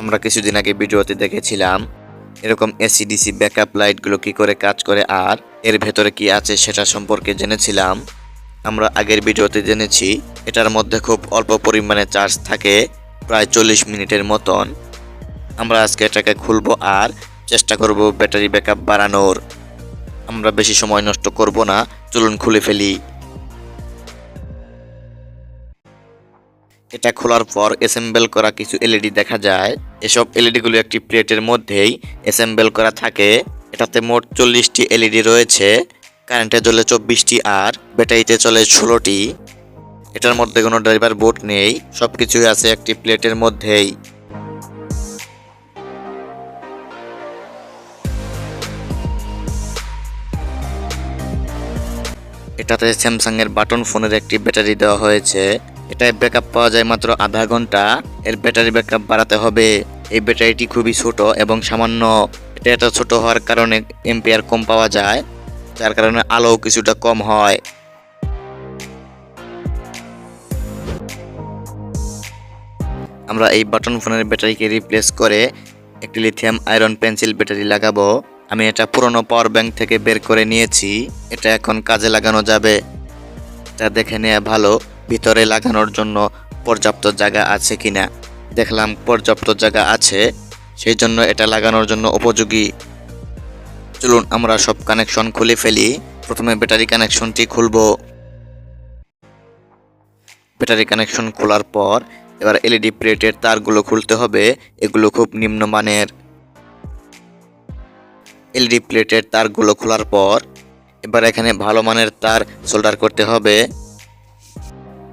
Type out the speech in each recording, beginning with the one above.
আমরা কিছুদিন আগে ভিডিওতে দেখেছিলাম এরকম এসিডিসি ব্যাকআপ লাইটগুলো কি করে কাজ করে আর এর ভেতরে কি আছে সেটা সম্পর্কে জেনেছিলাম। আমরা আগের ভিডিওতে জেনেছি, এটার মধ্যে খুব অল্প পরিমাণে চার্জ থাকে, প্রায় চল্লিশ মিনিটের মতন। আমরা আজকে এটাকে খুলবো আর চেষ্টা করব ব্যাটারি ব্যাকআপ বাড়ানোর। আমরা বেশি সময় নষ্ট করব না, চলুন খুলে ফেলি। এটা খোলার পর অ্যাসেম্বল করা কিছু এলইডি দেখা যায়। এসব এলইডিগুলো একটি প্লেটের মধ্যেই অ্যাসেম্বল করা থাকে। এটাতে মোট চল্লিশটি এলইডি রয়েছে। কারেন্টে চলে চব্বিশটি আর ব্যাটারিতে চলে ষোলোটি। এটার মধ্যে কোনো ড্রাইভার বোর্ড নেই। সব কিছুই আছে একটি প্লেটের মধ্যেই। এটাতে স্যামসাং এর বাটন ফোনের একটি ব্যাটারি দেওয়া হয়েছে। এটায় ব্যাকআপ পাওয়া যায় মাত্র আধা ঘণ্টা। এর ব্যাটারি ব্যাকআপ বাড়াতে হবে। এই ব্যাটারিটি খুবই ছোট এবং সামান্য এটা এত ছোট হওয়ার কারণে এম্পিয়ার কম পাওয়া যায়। যার কারণে আলো কিছুটা কম হয়। আমরা এই বাটন ফোনের ব্যাটারিকে রিপ্লেস করে একটি লিথিয়াম আয়রন পেন্সিল ব্যাটারি লাগাবো। আমি এটা পুরনো পাওয়ার ব্যাংক থেকে বের করে নিয়েছি। এটা এখন কাজে লাগানো যাবে। এটা দেখে নেওয়া ভালো। ভিতরে লাগানোর জন্য পর্যাপ্ত জায়গা আছে কিনা? দেখলাম পর্যাপ্ত জায়গা আছে, সেই জন্য এটা লাগানোর জন্য উপযোগী। চলুন আমরা সব কানেকশন খুলে ফেলি। প্রথমে ব্যাটারি কানেকশনটি খুলবো। ব্যাটারি কানেকশন খোলার পর এবার এলইডি প্লেটের তারগুলো খুলতে হবে, এগুলো খুব নিম্নমানের এলইডি প্লেটের তারগুলো খোলার পর এবার এখানে ভালো মানের তার সোল্ডার করতে হবে।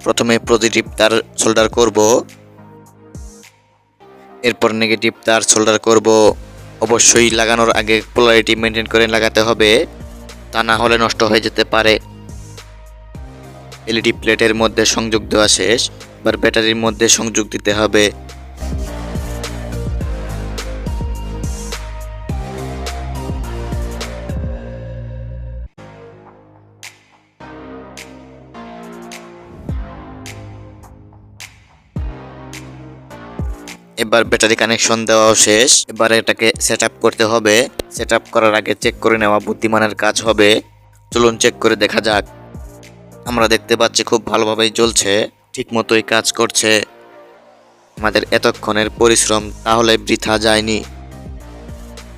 প্রথমে পজিটিভ তার সোল্ডার করব। এরপর নেগেটিভ তার সোল্ডার করব। অবশ্যই লাগানোর আগে পোলারিটি মেনটেন করে লাগাতে হবে। তা না হলে নষ্ট হয়ে যেতে পারে। এলইডি প্লেটের মধ্যে সংযোগ দেওয়া শেষ, এবার ব্যাটারির মধ্যে সংযোগ দিতে হবে। এবার ব্যাটারি কানেকশন দেওয়াও শেষ। এবার এটাকে সেট করতে হবে। সেট করার আগে চেক করে নেওয়া বুদ্ধিমানের কাজ হবে। চলুন চেক করে দেখা যাক। আমরা দেখতে পাচ্ছি খুব ভালোভাবেই জ্বলছে ঠিক মতোই কাজ করছে। আমাদের এতক্ষণের পরিশ্রম তাহলে বৃথা যায়নি।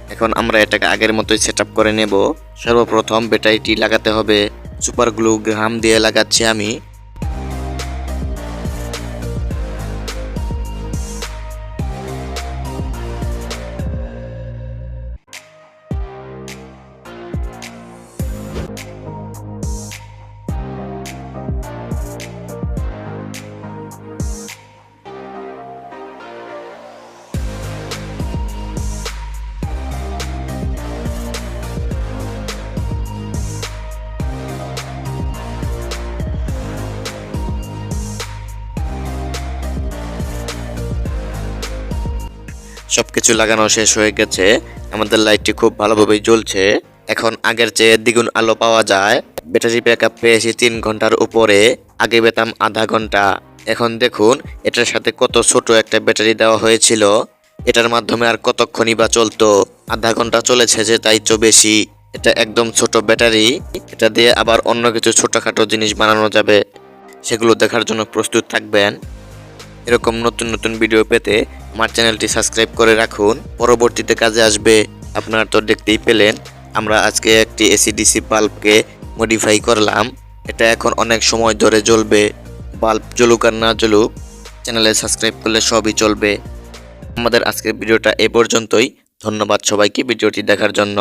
এখন আমরা এটাকে আগের মতোই সেট করে নেব। সর্বপ্রথম ব্যাটারিটি লাগাতে হবে। সুপার গ্লু গ্রাম দিয়ে লাগাচ্ছি আমি। সবকিছু লাগানো শেষ হয়ে গেছে। আমাদের লাইটটি খুব ভালোভাবেই জ্বলছে। এখন আগের চেয়ে দ্বিগুণ আলো পাওয়া যায়। ব্যাটারি ব্যাক আপ পেয়েছি তিন ঘণ্টার উপরে। আগে পেতাম আধা ঘণ্টা। এখন দেখুন, এটার সাথে কত ছোট একটা ব্যাটারি দেওয়া হয়েছিল। এটার মাধ্যমে আর কতক্ষণই বা চলতো? আধা ঘণ্টা চলেছে যে, তাই চো বেশি। এটা একদম ছোট ব্যাটারি। এটা দিয়ে আবার অন্য কিছু ছোটখাটো জিনিস বানানো যাবে। সেগুলো দেখার জন্য প্রস্তুত থাকবেন। এরকম নতুন নতুন ভিডিও পেতে আমার চ্যানেলটি সাবস্ক্রাইব করে রাখুন। পরবর্তীতে কাজে আসবে, আপনারা তো দেখতেই পেলেন, আমরা আজকে একটি এসিডিসি বাল্বকে মডিফাই করলাম। এটা এখন অনেক সময় ধরে জ্বলবে বাল্ব জ্বলুক আর না জ্বলুক, চ্যানেলে সাবস্ক্রাইব করলে সবই চলবে। আমাদের আজকের ভিডিওটা এ পর্যন্তই। ধন্যবাদ সবাইকে ভিডিওটি দেখার জন্য।